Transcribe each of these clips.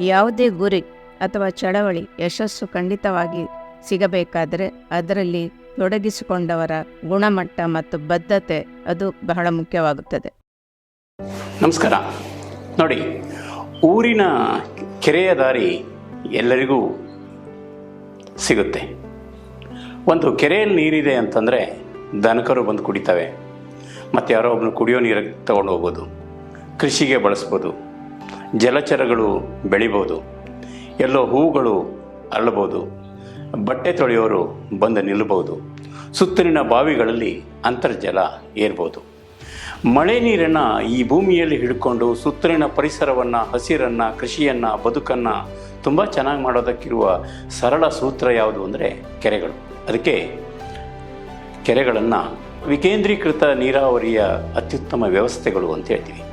ಯಾವುದೇ ಗುರಿ ಅಥವಾ ಚಳವಳಿ ಯಶಸ್ಸು ಖಂಡಿತವಾಗಿ ಸಿಗಬೇಕಾದರೆ ಅದರಲ್ಲಿ ತೊಡಗಿಸಿಕೊಂಡವರ ಗುಣಮಟ್ಟ ಮತ್ತು ಬದ್ಧತೆ ಅದು ಬಹಳ ಮುಖ್ಯವಾಗುತ್ತದೆ. ನಮಸ್ಕಾರ. ನೋಡಿ, ಊರಿನ ಕೆರೆಯ ದಾರಿ ಎಲ್ಲರಿಗೂ ಸಿಗುತ್ತೆ. ಒಂದು ಕೆರೆಯಲ್ಲಿ ನೀರಿದೆ ಅಂತಂದರೆ ದನಕರು ಬಂದು ಕುಡಿತವೆ. ಮತ್ತು ಯಾರೋ ಒಬ್ಬನು ಕುಡಿಯೋ ನೀರಿಗೆ ತಗೊಂಡು ಹೋಗ್ಬೋದು. ಕೃಷಿಗೆ ಬಳಸ್ಬೋದು. ಜಲಚರಗಳು ಬೆಳಿಬೋದು. ಎಲ್ಲೋ ಹೂಗಳು ಅರಳಬಹುದು ಬಟ್ಟೆ ತೊಳೆಯೋರು ಬಂದು ನಿಲ್ಲಬಹುದು ಸುತ್ತಲಿನ ಬಾವಿಗಳಲ್ಲಿ ಅಂತರ್ಜಲ ಏರ್ಬೋದು. ಮಳೆ ನೀರನ್ನು ಈ ಭೂಮಿಯಲ್ಲಿ ಹಿಡ್ಕೊಂಡು ಸುತ್ತಲಿನ ಪರಿಸರವನ್ನು, ಹಸಿರನ್ನು, ಕೃಷಿಯನ್ನು, ಬದುಕನ್ನು ತುಂಬ ಚೆನ್ನಾಗಿ ಮಾಡೋದಕ್ಕಿರುವ ಸರಳ ಸೂತ್ರ ಯಾವುದು ಅಂದರೆ ಕೆರೆಗಳು. ಅದಕ್ಕೆ ಕೆರೆಗಳನ್ನು ವಿಕೇಂದ್ರೀಕೃತ ನೀರಾವರಿಯ ಅತ್ಯುತ್ತಮ ವ್ಯವಸ್ಥೆಗಳು ಅಂತ ಹೇಳ್ತೀವಿ.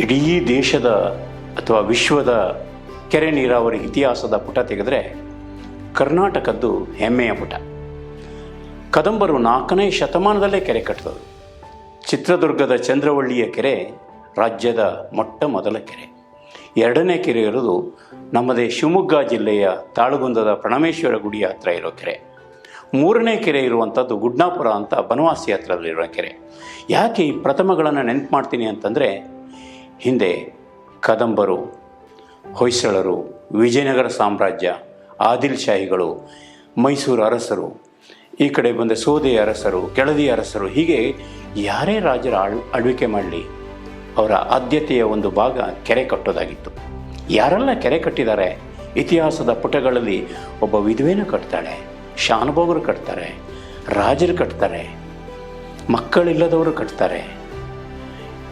ಇಡೀ ದೇಶದ ಅಥವಾ ವಿಶ್ವದ ಕೆರೆ ನೀರಾವರಿ ಇತಿಹಾಸದ ಪುಟ ತೆಗೆದರೆ ಕರ್ನಾಟಕದ್ದು ಹೆಮ್ಮೆಯ ಪುಟ. ಕದಂಬರು ನಾಲ್ಕನೇ ಶತಮಾನದಲ್ಲೇ ಕೆರೆ ಕಟ್ಟಿದರು ಚಿತ್ರದುರ್ಗದ ಚಂದ್ರವಳ್ಳಿಯ ಕೆರೆ ರಾಜ್ಯದ ಮೊಟ್ಟ ಮೊದಲ ಕೆರೆ. ಎರಡನೇ ಕೆರೆ ಇರೋದು ನಮ್ಮದೇ ಶಿವಮೊಗ್ಗ ಜಿಲ್ಲೆಯ ತಾಳಗುಂದದ ಪ್ರಣಮೇಶ್ವರ ಗುಡಿಯ ಹತ್ರ ಇರೋ ಕೆರೆ. ಮೂರನೇ ಕೆರೆ ಇರುವಂಥದ್ದು ಗುಡ್ನಾಪುರ ಅಂತ ಬನವಾಸಿ ಹತ್ರದಲ್ಲಿರೋ ಕೆರೆ. ಯಾಕೆ ಈ ಪ್ರಥಮಗಳನ್ನು ನೆನಪು ಮಾಡ್ತೀನಿ ಅಂತಂದರೆ ಹಿಂದೆ ಕದಂಬರು, ಹೊಯ್ಸಳರು, ವಿಜಯನಗರ ಸಾಮ್ರಾಜ್ಯ, ಆದಿಲ್ ಶಾಹಿಗಳು, ಮೈಸೂರು ಅರಸರು, ಈ ಕಡೆ ಬಂದ ಸೋದೆ ಅರಸರು, ಕೆಳದಿ ಅರಸರು, ಹೀಗೆ ಯಾರೇ ರಾಜರ ಆಳ್, ಆಳ್ವಿಕೆ ಮಾಡಲಿ, ಅವರ ಆದ್ಯತೆಯ ಒಂದು ಭಾಗ ಕೆರೆ ಕಟ್ಟೋದಾಗಿತ್ತು. ಯಾರೆಲ್ಲ ಕೆರೆ ಕಟ್ಟಿದ್ದಾರೆ? ಇತಿಹಾಸದ ಪುಟಗಳಲ್ಲಿ ಒಬ್ಬ ವಿಧವೆನೂ ಕಟ್ತಾಳೆ, ಶಾನುಭೋಗರು ಕಟ್ತಾರೆ, ರಾಜರು ಕಟ್ತಾರೆ, ಮಕ್ಕಳಿಲ್ಲದವರು ಕಟ್ತಾರೆ.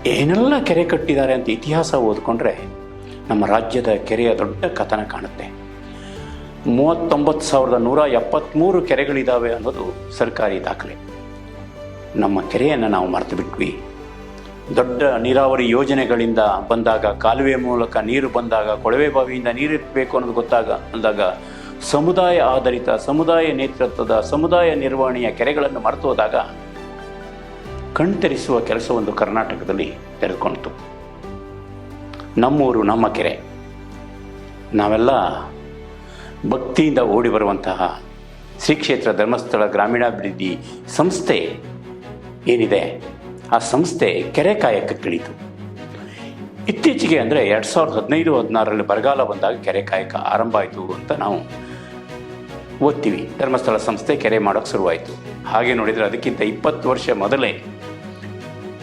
ಏನೆಲ್ಲ ಕೆರೆ ಕಟ್ಟಿದ್ದಾರೆ ಅಂತ ಇತಿಹಾಸ ಓದ್ಕೊಂಡ್ರೆ ನಮ್ಮ ರಾಜ್ಯದ ಕೆರೆಯ ದೊಡ್ಡ ಕಥನ ಕಾಣುತ್ತೆ. ಮೂವತ್ತೊಂಬತ್ತು ಸಾವಿರದ ನೂರ ಎಪ್ಪತ್ತ್ಮೂರು ಕೆರೆಗಳಿದ್ದಾವೆ ಅನ್ನೋದು ಸರ್ಕಾರಿ ದಾಖಲೆ. ನಮ್ಮ ಕೆರೆಯನ್ನು ನಾವು ಮರೆತು ಬಿಟ್ವಿ. ದೊಡ್ಡ ನೀರಾವರಿ ಯೋಜನೆಗಳಿಂದ ಬಂದಾಗ, ಕಾಲುವೆ ಮೂಲಕ ನೀರು ಬಂದಾಗ, ಕೊಳವೆ ಬಾವಿಯಿಂದ ನೀರಿರಬೇಕು ಅನ್ನೋದು ಗೊತ್ತಾಗ, ಅಂದಾಗ ಸಮುದಾಯ ಆಧಾರಿತ, ಸಮುದಾಯ ನೇತೃತ್ವದ, ಸಮುದಾಯ ನಿರ್ವಹಣೆಯ ಕೆರೆಗಳನ್ನು ಮರೆತು ಹೋದಾಗ ಕಣ್ತೆರೆಸುವ ಕೆಲಸವೊಂದು ಕರ್ನಾಟಕದಲ್ಲಿ ತೆರೆದುಕೊಂಡಿತು. ನಮ್ಮೂರು, ನಮ್ಮ ಕೆರೆ. ನಾವೆಲ್ಲ ಭಕ್ತಿಯಿಂದ ಓಡಿ ಬರುವಂತಹ ಶ್ರೀ ಕ್ಷೇತ್ರ ಧರ್ಮಸ್ಥಳ ಗ್ರಾಮೀಣಾಭಿವೃದ್ಧಿ ಸಂಸ್ಥೆ ಏನಿದೆ, ಆ ಸಂಸ್ಥೆ ಕೆರೆ ಕಾಯಕಕ್ಕಿಳಿತು ಇತ್ತೀಚೆಗೆ ಅಂದರೆ ಎರಡು ಸಾವಿರದ ಹದಿನೈದು, ಹದಿನಾರರಲ್ಲಿ ಬರಗಾಲ ಬಂದಾಗ ಕೆರೆ ಕಾಯಕ ಆರಂಭ ಆಯಿತು ಅಂತ ನಾವು ಓದ್ತೀವಿ. ಧರ್ಮಸ್ಥಳ ಸಂಸ್ಥೆ ಕೆರೆ ಮಾಡೋಕ್ಕೆ ಶುರುವಾಯಿತು. ಹಾಗೆ ನೋಡಿದರೆ ಅದಕ್ಕಿಂತ ಇಪ್ಪತ್ತು ವರ್ಷ ಮೊದಲೇ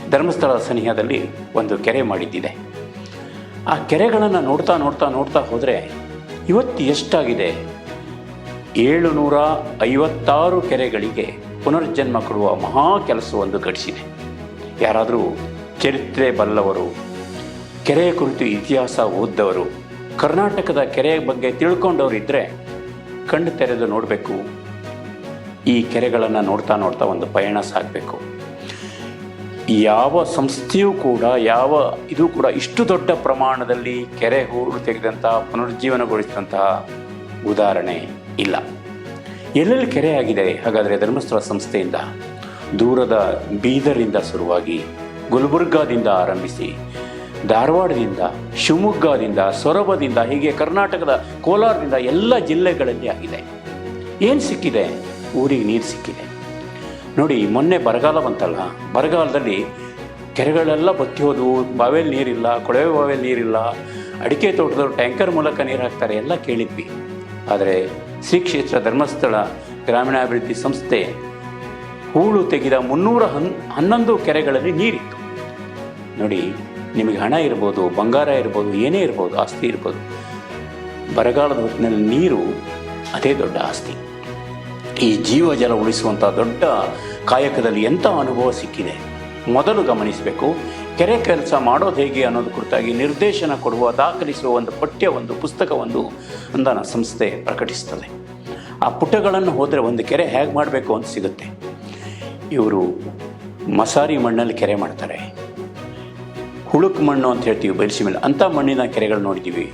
ಧರ್ಮಸ್ಥಳ ಸನಿಹದಲ್ಲಿ ಒಂದು ಕೆರೆ ಮಾಡಿದ್ದಿದೆ. ಆ ಕೆರೆಗಳನ್ನು ನೋಡ್ತಾ ನೋಡ್ತಾ ನೋಡ್ತಾ ಹೋದರೆ ಇವತ್ತು ಎಷ್ಟಾಗಿದೆ? ಏಳುನೂರ ಐವತ್ತಾರು ಕೆರೆಗಳಿಗೆ ಪುನರ್ಜನ್ಮ ಕೊಡುವ ಮಹಾ ಕೆಲಸವೊಂದು ಘಟಿಸಿದೆ ಯಾರಾದರೂ ಚರಿತ್ರೆ ಬಲ್ಲವರು ಕೆರೆಯ ಕುರಿತು ಇತಿಹಾಸ ಓದ್ದವರು, ಕರ್ನಾಟಕದ ಕೆರೆಯ ಬಗ್ಗೆ ತಿಳ್ಕೊಂಡವರು ಇದ್ದರೆ ಕಣ್ಣು ತೆರೆದು ನೋಡಬೇಕು. ಈ ಕೆರೆಗಳನ್ನು ನೋಡ್ತಾ ನೋಡ್ತಾ ಒಂದು ಪಯಣ ಸಾಗಬೇಕು. ಯಾವ ಸಂಸ್ಥೆಯೂ ಕೂಡ, ಯಾವ ಇದು ಕೂಡ ಇಷ್ಟು ದೊಡ್ಡ ಪ್ರಮಾಣದಲ್ಲಿ ಕೆರೆ ಹೂರು ತೆಗೆದಂತಹ ಪುನರುಜ್ಜೀವನಗೊಳಿಸಿದಂತಹ ಉದಾಹರಣೆ ಇಲ್ಲ. ಎಲ್ಲೆಲ್ಲಿ ಕೆರೆ ಆಗಿದೆ? ಹಾಗಾದರೆ ಧರ್ಮಸ್ಥಳ ಸಂಸ್ಥೆಯಿಂದ, ದೂರದ ಬೀದರಿಂದ ಶುರುವಾಗಿ ಗುಲ್ಬರ್ಗಾದಿಂದ ಆರಂಭಿಸಿ, ಧಾರವಾಡದಿಂದ, ಶಿವಮೊಗ್ಗದಿಂದ, ಸೊರಬದಿಂದ, ಹೀಗೆ ಕರ್ನಾಟಕದ ಕೋಲಾರದಿಂದ ಎಲ್ಲ ಜಿಲ್ಲೆಗಳಲ್ಲಿ ಆಗಿದೆ. ಏನು ಸಿಕ್ಕಿದೆ? ಊರಿಗೆ ನೀರು ಸಿಕ್ಕಿದೆ. ನೋಡಿ, ಮೊನ್ನೆ ಬರಗಾಲ ಬಂತಲ್ಲ? ಬರಗಾಲದಲ್ಲಿ ಕೆರೆಗಳೆಲ್ಲ ಬತ್ತಿ ಹೋದವು ಬಾವಿಯಲ್ಲಿ ನೀರಿಲ್ಲ, ಕೊಳವೆ ಬಾವಿಯಲ್ಲಿ ನೀರಿಲ್ಲ, ಅಡಿಕೆ ತೋಟದವರು ಟ್ಯಾಂಕರ್ ಮೂಲಕ ನೀರು ಹಾಕ್ತಾರೆ ಎಲ್ಲ ಕೇಳಿದ್ವಿ. ಆದರೆ ಶ್ರೀ ಕ್ಷೇತ್ರ ಧರ್ಮಸ್ಥಳ ಗ್ರಾಮೀಣಾಭಿವೃದ್ಧಿ ಸಂಸ್ಥೆ ಹೂಳು ತೆಗೆದ ಮುನ್ನೂರ ಹನ್, ಹನ್ನೊಂದು ಕೆರೆಗಳಲ್ಲಿ ನೀರಿತ್ತು. ನೋಡಿ, ನಿಮಗೆ ಹಣ ಇರ್ಬೋದು, ಬಂಗಾರ ಇರ್ಬೋದು, ಏನೇ ಇರ್ಬೋದು, ಆಸ್ತಿ ಇರ್ಬೋದು, ಬರಗಾಲದ ಹೊತ್ತಿನಲ್ಲಿ ನೀರು ಅದೇ ದೊಡ್ಡ ಆಸ್ತಿ. ಈ ಜೀವ ಜಲ ಉಳಿಸುವಂಥ ದೊಡ್ಡ ಕಾಯಕದಲ್ಲಿ ಎಂಥ ಅನುಭವ ಸಿಕ್ಕಿದೆ? ಮೊದಲು ಗಮನಿಸಬೇಕು. ಕೆರೆ ಕೆಲಸ ಮಾಡೋದು ಹೇಗೆ ಅನ್ನೋದು ಕುರಿತಾಗಿ ನಿರ್ದೇಶನ ಕೊಡುವ, ದಾಖಲಿಸುವ ಒಂದು ಪಠ್ಯ, ಒಂದು ಪುಸ್ತಕ, ಒಂದು ಅಂದನ ಸಂಸ್ಥೆ ಪ್ರಕಟಿಸ್ತದೆ. ಆ ಪುಟಗಳನ್ನು ಹೋದರೆ ಒಂದು ಕೆರೆ ಹೇಗೆ ಮಾಡಬೇಕು ಅಂತ ಸಿಗುತ್ತೆ. ಇವರು ಮಸಾರಿ ಮಣ್ಣಲ್ಲಿ ಕೆರೆ ಮಾಡ್ತಾರೆ. ಹುಳುಕು ಮಣ್ಣು ಅಂತ ಹೇಳ್ತೀವಿ ಬಯಲುಸೀಮೆಯಲ್ಲಿ ಅಂಥ ಮಣ್ಣಿನ ಕೆರೆಗಳು ನೋಡಿದ್ದೀವಿ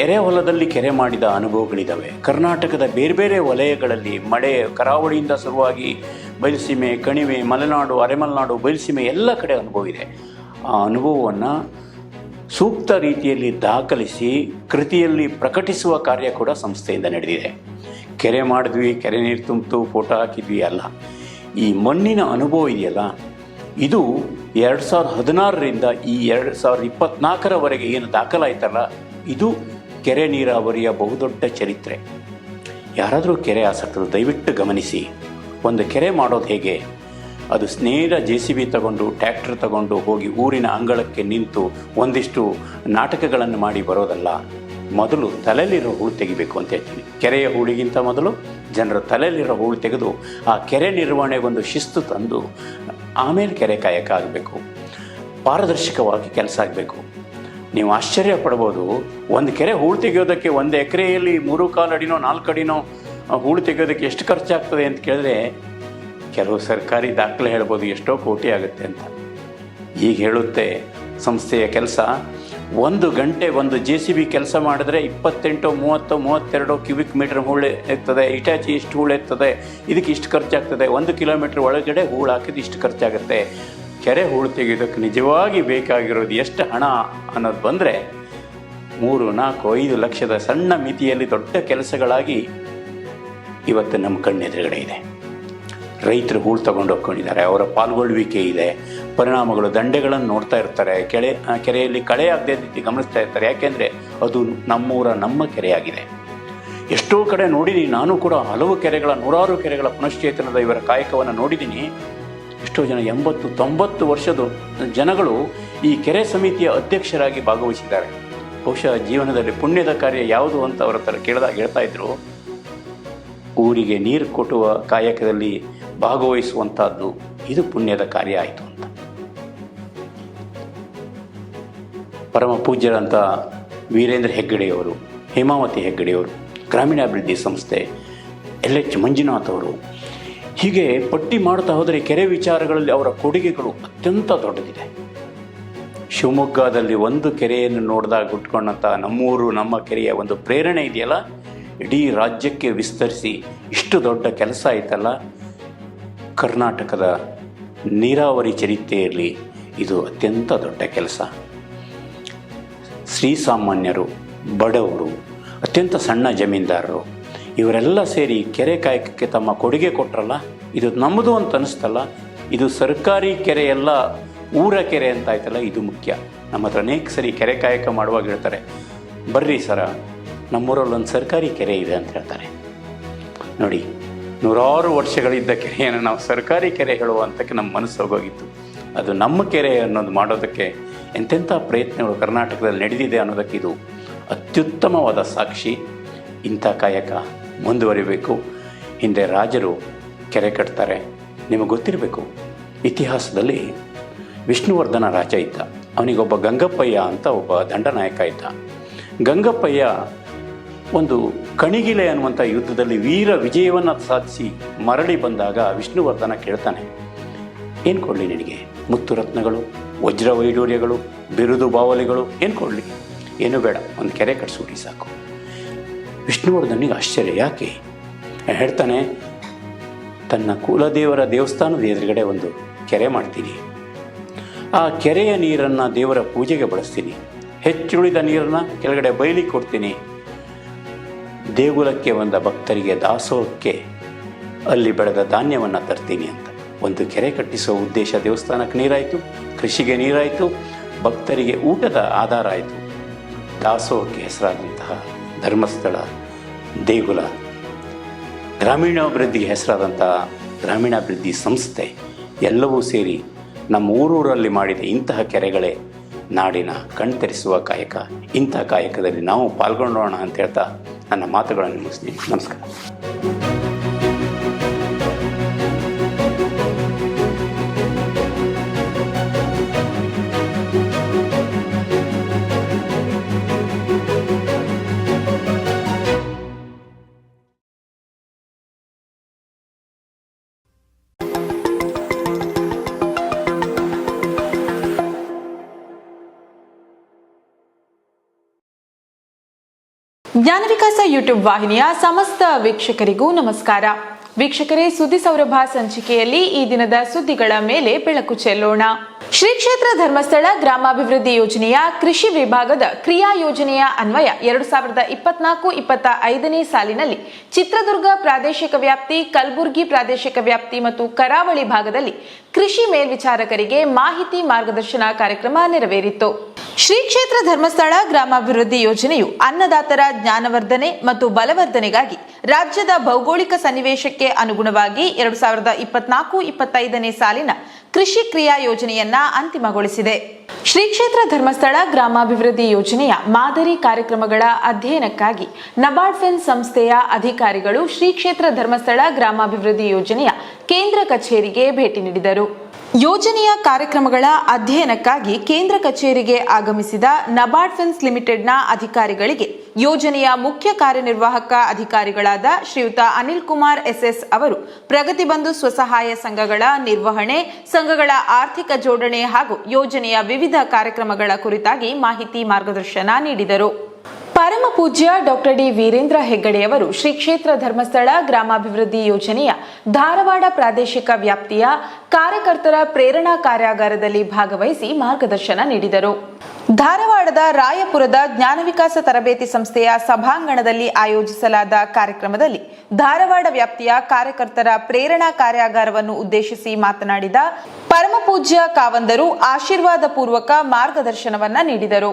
ಎರೆಹೊಲದಲ್ಲಿ ಕೆರೆ ಮಾಡಿದ ಅನುಭವಗಳಿದ್ದಾವೆ ಕರ್ನಾಟಕದ ಬೇರೆ ಬೇರೆ ವಲಯಗಳಲ್ಲಿ ಮಳೆ, ಕರಾವಳಿಯಿಂದ ಶುರುವಾಗಿ ಬಯಲುಸೀಮೆ, ಕಣಿವೆ, ಮಲೆನಾಡು, ಅರೆಮಲೆನಾಡು, ಬಯಲುಸೀಮೆ ಎಲ್ಲ ಕಡೆ ಅನುಭವ ಇದೆ. ಆ ಅನುಭವವನ್ನು ಸೂಕ್ತ ರೀತಿಯಲ್ಲಿ ದಾಖಲಿಸಿ ಕೃತಿಯಲ್ಲಿ ಪ್ರಕಟಿಸುವ ಕಾರ್ಯ ಕೂಡ ಸಂಸ್ಥೆಯಿಂದ ನಡೆದಿದೆ. ಕೆರೆ ಮಾಡಿದ್ವಿ, ಕೆರೆ ನೀರು ತುಂಬಿತು, ಫೋಟೋ ಹಾಕಿದ್ವಿ ಅಲ್ಲ. ಈ ಮಣ್ಣಿನ ಅನುಭವ ಇದೆಯಲ್ಲ? ಇದು ಎರಡು ಸಾವಿರದ ಹದಿನಾರರಿಂದ ಈ ಎರಡು ಸಾವಿರದ ಇಪ್ಪತ್ನಾಲ್ಕರವರೆಗೆ ಏನು ದಾಖಲಾಯ್ತಲ್ಲ? ಇದು ಕೆರೆ ನೀರಾವರಿಯ ಬಹುದೊಡ್ಡ ಚರಿತ್ರೆ. ಯಾರಾದರೂ ಕೆರೆ ಆಸಕ್ತರು ದಯವಿಟ್ಟು ಗಮನಿಸಿ. ಒಂದು ಕೆರೆ ಮಾಡೋದು ಹೇಗೆ? ಅದು ನೇರ ಜೆ ಸಿ ಬಿ ತಗೊಂಡು ಟ್ಯಾಕ್ಟರ್ ತಗೊಂಡು ಹೋಗಿ ಊರಿನ ಅಂಗಳಕ್ಕೆ ನಿಂತು ಒಂದಿಷ್ಟು ನಾಟಕಗಳನ್ನು ಮಾಡಿ ಬರೋದಲ್ಲ. ಮೊದಲು ತಲೆಯಲ್ಲಿರೋ ಹೂಳು ತೆಗಿಬೇಕು ಅಂತ ಹೇಳ್ತೀನಿ. ಕೆರೆಯ ಹೂಳಿಗಿಂತ ಮೊದಲು ಜನರ ತಲೆಯಲ್ಲಿರೋ ಹೂಳು ತೆಗೆದು ಆ ಕೆರೆ ನಿರ್ವಹಣೆಗೊಂದು ಶಿಸ್ತು ತಂದು, ಆಮೇಲೆ ಕೆರೆ ಕಾಯಕ ಆಗಬೇಕು. ಪಾರದರ್ಶಕವಾಗಿ ಕೆಲಸ ಆಗಬೇಕು. ನೀವು ಆಶ್ಚರ್ಯ ಪಡ್ಬೋದು. ಒಂದು ಕೆರೆ ಹೂಳು ತೆಗೆಯೋದಕ್ಕೆ ಒಂದು ಎಕರೆಯಲ್ಲಿ ಮೂರು ಕಾಲು ಅಡಿನೋ, ನಾಲ್ಕು ಅಡಿನೋ ಹೂಳು ತೆಗೆಯೋದಕ್ಕೆ ಎಷ್ಟು ಖರ್ಚಾಗ್ತದೆ ಅಂತ ಕೇಳಿದ್ರೆ, ಕೆಲವು ಸರ್ಕಾರಿ ದಾಖಲೆ ಹೇಳ್ಬೋದು, ಎಷ್ಟೋ ಕೋಟಿ ಆಗುತ್ತೆ ಅಂತ. ಈಗ ಹೇಳುತ್ತೆ ಸಂಸ್ಥೆಯ ಕೆಲಸ, ಒಂದು ಗಂಟೆ ಒಂದು ಜೆ ಸಿ ಬಿ ಕೆಲಸ ಮಾಡಿದ್ರೆ ಇಪ್ಪತ್ತೆಂಟು, ಮೂವತ್ತು, ಮೂವತ್ತೆರಡು ಕ್ಯೂಬಿಕ್ ಮೀಟರ್ ಹೂಳು ಎತ್ತದೆ, ಇಟಾಚಿ ಇಷ್ಟು ಹೂಳು ಎತ್ತದೆ, ಇದಕ್ಕೆ ಇಷ್ಟು ಖರ್ಚಾಗ್ತದೆ, ಒಂದು ಕಿಲೋಮೀಟ್ರ್ ಒಳಗಡೆ ಹೂಳು ಹಾಕಿದ್ರೆ ಇಷ್ಟು ಖರ್ಚಾಗುತ್ತೆ. ಕೆರೆ ಹೂಳು ತೆಗೆಯೋದಕ್ಕೆ ನಿಜವಾಗಿ ಬೇಕಾಗಿರೋದು ಎಷ್ಟು ಹಣ ಅನ್ನೋದು ಬಂದರೆ ಮೂರು, ನಾಲ್ಕು, ಐದು ಲಕ್ಷದ ಸಣ್ಣ ಮಿತಿಯಲ್ಲಿ ದೊಡ್ಡ ಕೆಲಸಗಳಾಗಿ ಇವತ್ತು ನಮ್ಮ ಕಣ್ಣೆದುರುಗಡೆ ಇದೆ. ರೈತರು ಹೂಳು ತಗೊಂಡು ಹೋಗ್ಕೊಂಡಿದ್ದಾರೆ, ಅವರ ಪಾಲ್ಗೊಳ್ಳುವಿಕೆ ಇದೆ, ಪರಿಣಾಮಗಳು, ದಂಡೆಗಳನ್ನು ನೋಡ್ತಾ ಇರ್ತಾರೆ ಆ, ಕೆರೆಯಲ್ಲಿ ಕಳೆ ಆಗದೆ ರೀತಿ ಗಮನಿಸ್ತಾ ಇರ್ತಾರೆ. ಯಾಕೆಂದರೆ ಅದು ನಮ್ಮೂರ, ನಮ್ಮ ಕೆರೆಯಾಗಿದೆ. ಎಷ್ಟೋ ಕಡೆ ನೋಡಿದ್ದೀನಿ ನಾನು ಕೂಡ ಹಲವು ಕೆರೆಗಳ, ನೂರಾರು ಕೆರೆಗಳ ಪುನಶ್ಚೇತನದ ಇವರ ಕಾಯಕವನ್ನು ನೋಡಿದ್ದೀನಿ ಎಷ್ಟೋ ಜನ ಎಂಬತ್ತು, ತೊಂಬತ್ತು ವರ್ಷದ ಜನಗಳು ಈ ಕೆರೆ ಸಮಿತಿಯ ಅಧ್ಯಕ್ಷರಾಗಿ ಭಾಗವಹಿಸಿದ್ದಾರೆ. ಬಹುಶಃ ಜೀವನದಲ್ಲಿ ಪುಣ್ಯದ ಕಾರ್ಯ ಯಾವುದು ಅಂತ ಅವರ ಹತ್ರ ಕೇಳಿದಾಗ ಹೇಳ್ತಾ ಇದ್ರು. ಊರಿಗೆ ನೀರು ಕೊಟ್ಟುವ ಕಾಯಕದಲ್ಲಿ ಭಾಗವಹಿಸುವಂತಹದ್ದು ಇದು ಪುಣ್ಯದ ಕಾರ್ಯ ಆಯಿತು ಅಂತ. ಪರಮ ಪೂಜ್ಯರಂಥ ವೀರೇಂದ್ರ ಹೆಗ್ಗಡೆಯವರು, ಹೇಮಾವತಿ ಹೆಗ್ಗಡೆಯವರು, ಗ್ರಾಮೀಣಾಭಿವೃದ್ಧಿ ಸಂಸ್ಥೆ ಎಲ್ ಎಚ್ ಮಂಜುನಾಥ್ ಅವರು ಹೀಗೆ ಪಟ್ಟಿ ಮಾಡ್ತಾ ಹೋದರೆ ಕೆರೆ ವಿಚಾರಗಳಲ್ಲಿ ಅವರ ಕೊಡುಗೆಗಳು ಅತ್ಯಂತ ದೊಡ್ಡದಿದೆ. ಶಿವಮೊಗ್ಗದಲ್ಲಿ ಒಂದು ಕೆರೆಯನ್ನು ನೋಡಿದಾಗ ಉಟ್ಕೊಂಡಂಥ ನಮ್ಮೂರು, ನಮ್ಮ ಕೆರೆಯ ಒಂದು ಪ್ರೇರಣೆ ಇದೆಯಲ್ಲ? ಇಡೀ ರಾಜ್ಯಕ್ಕೆ ವಿಸ್ತರಿಸಿ ಇಷ್ಟು ದೊಡ್ಡ ಕೆಲಸ ಆಯ್ತಲ್ಲ? ಕರ್ನಾಟಕದ ನೀರಾವರಿ ಚರಿತ್ರೆಯಲ್ಲಿ ಇದು ಅತ್ಯಂತ ದೊಡ್ಡ ಕೆಲಸ. ಶ್ರೀಸಾಮಾನ್ಯರು ಬಡವರು, ಅತ್ಯಂತ ಸಣ್ಣ ಜಮೀನ್ದಾರರು ಇವರೆಲ್ಲ ಸೇರಿ ಕೆರೆ ಕಾಯಕಕ್ಕೆ ತಮ್ಮ ಕೊಡುಗೆ ಕೊಟ್ರಲ್ಲ? ಇದು ನಮ್ಮದು ಅಂತ ಅನಿಸ್ತಲ್ಲ? ಇದು ಸರ್ಕಾರಿ ಕೆರೆಯೆಲ್ಲ ಊರ ಕೆರೆ ಅಂತ ಆಯ್ತಲ್ಲ? ಇದು ಮುಖ್ಯ. ನಮ್ಮ ಹತ್ರ ಅನೇಕ ಸರಿ ಕೆರೆ ಕಾಯಕ ಮಾಡುವಾಗ ಹೇಳ್ತಾರೆ, ಬರ್ರಿ ಸರ ನಮ್ಮೂರಲ್ಲೊಂದು ಸರ್ಕಾರಿ ಕೆರೆ ಇದೆ ಅಂತ ಹೇಳ್ತಾರೆ. ನೋಡಿ, ನೂರಾರು ವರ್ಷಗಳಿದ್ದ ಕೆರೆಯನ್ನು ನಾವು ಸರ್ಕಾರಿ ಕೆರೆ ಹೇಳುವಂಥಕ್ಕೆ ನಮ್ಮ ಮನಸ್ಸು ಹೋಗೋಗಿತ್ತು. ಅದು ನಮ್ಮ ಕೆರೆ ಅನ್ನೋದು ಮಾಡೋದಕ್ಕೆ ಎಂತೆಂಥ ಪ್ರಯತ್ನಗಳು ಕರ್ನಾಟಕದಲ್ಲಿ ನಡೆದಿದೆ ಅನ್ನೋದಕ್ಕೆ ಇದು ಅತ್ಯುತ್ತಮವಾದ ಸಾಕ್ಷಿ. ಇಂಥ ಕಾಯಕ ಮುಂದುವರಿಬೇಕು. ಹಿಂದೆ ರಾಜರು ಕೆರೆ ಕಟ್ತಾರೆ. ನಿಮಗೆ ಗೊತ್ತಿರಬೇಕು, ಇತಿಹಾಸದಲ್ಲಿ ವಿಷ್ಣುವರ್ಧನ ರಾಜ ಇದ್ದ. ಅವನಿಗೊಬ್ಬ ಗಂಗಪ್ಪಯ್ಯ ಅಂತ ಒಬ್ಬ ದಂಡನಾಯಕ ಇದ್ದ. ಗಂಗಪ್ಪಯ್ಯ ಒಂದು ಕಣಿಗಿಲೆ ಅನ್ನುವಂಥ ಯುದ್ಧದಲ್ಲಿ ವೀರ ವಿಜಯವನ್ನು ಸಾಧಿಸಿ ಮರಳಿ ಬಂದಾಗ ವಿಷ್ಣುವರ್ಧನ ಕೇಳ್ತಾನೆ, ಏನು ಕೊಡಲಿ ನಿನಗೆ? ಮುತ್ತು ರತ್ನಗಳು, ವಜ್ರ ವೈಡೂರ್ಯಗಳು ಬಿರುದು ಬಾವಲಿಗಳು, ಏನು ಕೊಡಲಿ? ಏನೂ ಬೇಡ, ಒಂದು ಕೆರೆ ಕಟ್ಸ್ಬಿಡಿ ಸಾಕು. ವಿಷ್ಣುವರ್ಧನಿಗೆ ಆಶ್ಚರ್ಯ, ಯಾಕೆ? ಹೇಳ್ತಾನೆ? ತನ್ನ ಕುಲದೇವರ ದೇವಸ್ಥಾನದ ಎದುರುಗಡೆ ಒಂದು ಕೆರೆ ಮಾಡ್ತೀನಿ. ಆ ಕೆರೆಯ ನೀರನ್ನು ದೇವರ ಪೂಜೆಗೆ ಬಳಸ್ತೀನಿ. ಹೆಚ್ಚುಳಿದ ನೀರನ್ನು ಕೆಳಗಡೆ ಬಯಲಿ ಕೊಡ್ತೀನಿ. ದೇಗುಲಕ್ಕೆ ಬಂದ ಭಕ್ತರಿಗೆ ದಾಸೋಹಕ್ಕೆ ಅಲ್ಲಿ ಬೆಳೆದ ಧಾನ್ಯವನ್ನು ತರ್ತೀನಿ ಅಂತ. ಒಂದು ಕೆರೆ ಕಟ್ಟಿಸುವ ಉದ್ದೇಶ ದೇವಸ್ಥಾನಕ್ಕೆ ನೀರಾಯಿತು, ಕೃಷಿಗೆ ನೀರಾಯಿತು, ಭಕ್ತರಿಗೆ ಊಟದ ಆಧಾರ ಆಯಿತು. ದಾಸೋಹಕ್ಕೆ ಹೆಸರಾದಂತಹ ಧರ್ಮಸ್ಥಳ, ದೇಗುಲ, ಗ್ರಾಮೀಣಾಭಿವೃದ್ಧಿಗೆ ಹೆಸರಾದಂಥ ಗ್ರಾಮೀಣಾಭಿವೃದ್ಧಿ ಸಂಸ್ಥೆ ಎಲ್ಲವೂ ಸೇರಿ ನಮ್ಮ ಊರೂರಲ್ಲಿ ಮಾಡಿದ ಇಂತಹ ಕೆರೆಗಳೇ ನಾಡಿನ ಕಣ್ತರಿಸುವ ಕಾಯಕ. ಇಂತಹ ಕಾಯಕದಲ್ಲಿ ನಾವು ಪಾಲ್ಗೊಳ್ಳೋಣ ಅಂತ ಹೇಳ್ತಾ ನನ್ನ ಮಾತುಗಳನ್ನು ಮುಗಿಸ್ತೀನಿ. ನಮಸ್ಕಾರ. ಜ್ಞಾನ ವಿಕಾಸ ಯೂಟ್ಯೂಬ್ ವಾಹಿನಿಯ ಸಮಸ್ತ ವೀಕ್ಷಕರಿಗೂ ನಮಸ್ಕಾರ. ವೀಕ್ಷಕರೇ, ಸುದ್ದಿ ಸೌರಭ ಸಂಚಿಕೆಯಲ್ಲಿ ಈ ದಿನದ ಸುದ್ದಿಗಳ ಮೇಲೆ ಬೆಳಕು ಚೆಲ್ಲೋಣ. ಶ್ರೀ ಕ್ಷೇತ್ರ ಧರ್ಮಸ್ಥಳ ಗ್ರಾಮಾಭಿವೃದ್ಧಿ ಯೋಜನೆಯ ಕೃಷಿ ವಿಭಾಗದ ಕ್ರಿಯಾ ಯೋಜನೆಯ ಅನ್ವಯ ಎರಡು ಸಾವಿರದ ಇಪ್ಪತ್ನಾಲ್ಕು ಇಪ್ಪತ್ತ ಐದನೇ ಸಾಲಿನಲ್ಲಿ ಚಿತ್ರದುರ್ಗ ಪ್ರಾದೇಶಿಕ ವ್ಯಾಪ್ತಿ, ಕಲಬುರಗಿ ಪ್ರಾದೇಶಿಕ ವ್ಯಾಪ್ತಿ ಮತ್ತು ಕರಾವಳಿ ಭಾಗದಲ್ಲಿ ಕೃಷಿ ಮೇಲ್ವಿಚಾರಕರಿಗೆ ಮಾಹಿತಿ ಮಾರ್ಗದರ್ಶನ ಕಾರ್ಯಕ್ರಮ ನೆರವೇರಿತು. ಶ್ರೀ ಕ್ಷೇತ್ರ ಧರ್ಮಸ್ಥಳ ಗ್ರಾಮಾಭಿವೃದ್ಧಿ ಯೋಜನೆಯು ಅನ್ನದಾತರ ಜ್ಞಾನವರ್ಧನೆ ಮತ್ತು ಬಲವರ್ಧನೆಗಾಗಿ ರಾಜ್ಯದ ಭೌಗೋಳಿಕ ಸನ್ನಿವೇಶಕ್ಕೆ ಅನುಗುಣವಾಗಿ ಎರಡು ಸಾವಿರದ ಇಪ್ಪತ್ನಾಲ್ಕು ಇಪ್ಪತ್ತೈದನೇ ಸಾಲಿನ ಕೃಷಿ ಕ್ರಿಯಾ ಯೋಜನೆಯನ್ನ ಅಂತಿಮಗೊಳಿಸಿದೆ. ಶ್ರೀ ಕ್ಷೇತ್ರ ಧರ್ಮಸ್ಥಳ ಗ್ರಾಮಾಭಿವೃದ್ಧಿ ಯೋಜನೆಯ ಮಾದರಿ ಕಾರ್ಯಕ್ರಮಗಳ ಅಧ್ಯಯನಕ್ಕಾಗಿ ನಬಾರ್ಡ್ ಫೆನ್ ಸಂಸ್ಥೆಯ ಅಧಿಕಾರಿಗಳು ಶ್ರೀ ಕ್ಷೇತ್ರ ಧರ್ಮಸ್ಥಳ ಗ್ರಾಮಾಭಿವೃದ್ಧಿ ಯೋಜನೆಯ ಕೇಂದ್ರ ಕಚೇರಿಗೆ ಭೇಟಿ ನೀಡಿದರು. ಯೋಜನೆಯ ಕಾರ್ಯಕ್ರಮಗಳ ಅಧ್ಯಯನಕ್ಕಾಗಿ ಕೇಂದ್ರ ಕಚೇರಿಗೆ ಆಗಮಿಸಿದ ನಬಾರ್ಡ್ ಫಿನ್ಸ್ ಲಿಮಿಟೆಡ್ನ ಅಧಿಕಾರಿಗಳಿಗೆ ಯೋಜನೆಯ ಮುಖ್ಯ ಕಾರ್ಯನಿರ್ವಾಹಕ ಅಧಿಕಾರಿಗಳಾದ ಶ್ರೀಯುತ ಅನಿಲ್ ಕುಮಾರ್ ಎಸ್ಎಸ್ ಅವರು ಪ್ರಗತಿ ಬಂಧು ಸ್ವಸಹಾಯ ಸಂಘಗಳ ನಿರ್ವಹಣೆ, ಸಂಘಗಳ ಆರ್ಥಿಕ ಜೋಡಣೆ ಹಾಗೂ ಯೋಜನೆಯ ವಿವಿಧ ಕಾರ್ಯಕ್ರಮಗಳ ಕುರಿತಾಗಿ ಮಾಹಿತಿ ಮಾರ್ಗದರ್ಶನ ನೀಡಿದರು. ಪರಮ ಪೂಜ್ಯ ಡಾಕ್ಟರ್ ಡಿ ವೀರೇಂದ್ರ ಹೆಗ್ಗಡೆಯವರು ಶ್ರೀ ಕ್ಷೇತ್ರ ಧರ್ಮಸ್ಥಳ ಗ್ರಾಮಾಭಿವೃದ್ಧಿ ಯೋಜನೆಯ ಧಾರವಾಡ ಪ್ರಾದೇಶಿಕ ವ್ಯಾಪ್ತಿಯ ಕಾರ್ಯಕರ್ತರ ಪ್ರೇರಣಾ ಕಾರ್ಯಾಗಾರದಲ್ಲಿ ಭಾಗವಹಿಸಿ ಮಾರ್ಗದರ್ಶನ ನೀಡಿದರು. ಧಾರವಾಡದ ರಾಯಪುರದ ಜ್ಞಾನವಿಕಾಸ ತರಬೇತಿ ಸಂಸ್ಥೆಯ ಸಭಾಂಗಣದಲ್ಲಿ ಆಯೋಜಿಸಲಾದ ಕಾರ್ಯಕ್ರಮದಲ್ಲಿ ಧಾರವಾಡ ವ್ಯಾಪ್ತಿಯ ಕಾರ್ಯಕರ್ತರ ಪ್ರೇರಣಾ ಕಾರ್ಯಾಗಾರವನ್ನು ಉದ್ದೇಶಿಸಿ ಮಾತನಾಡಿದ ಪರಮಪೂಜ್ಯ ಕಾವಂದರು ಆಶೀರ್ವಾದ ಪೂರ್ವಕ ಮಾರ್ಗದರ್ಶನವನ್ನ ನೀಡಿದರು.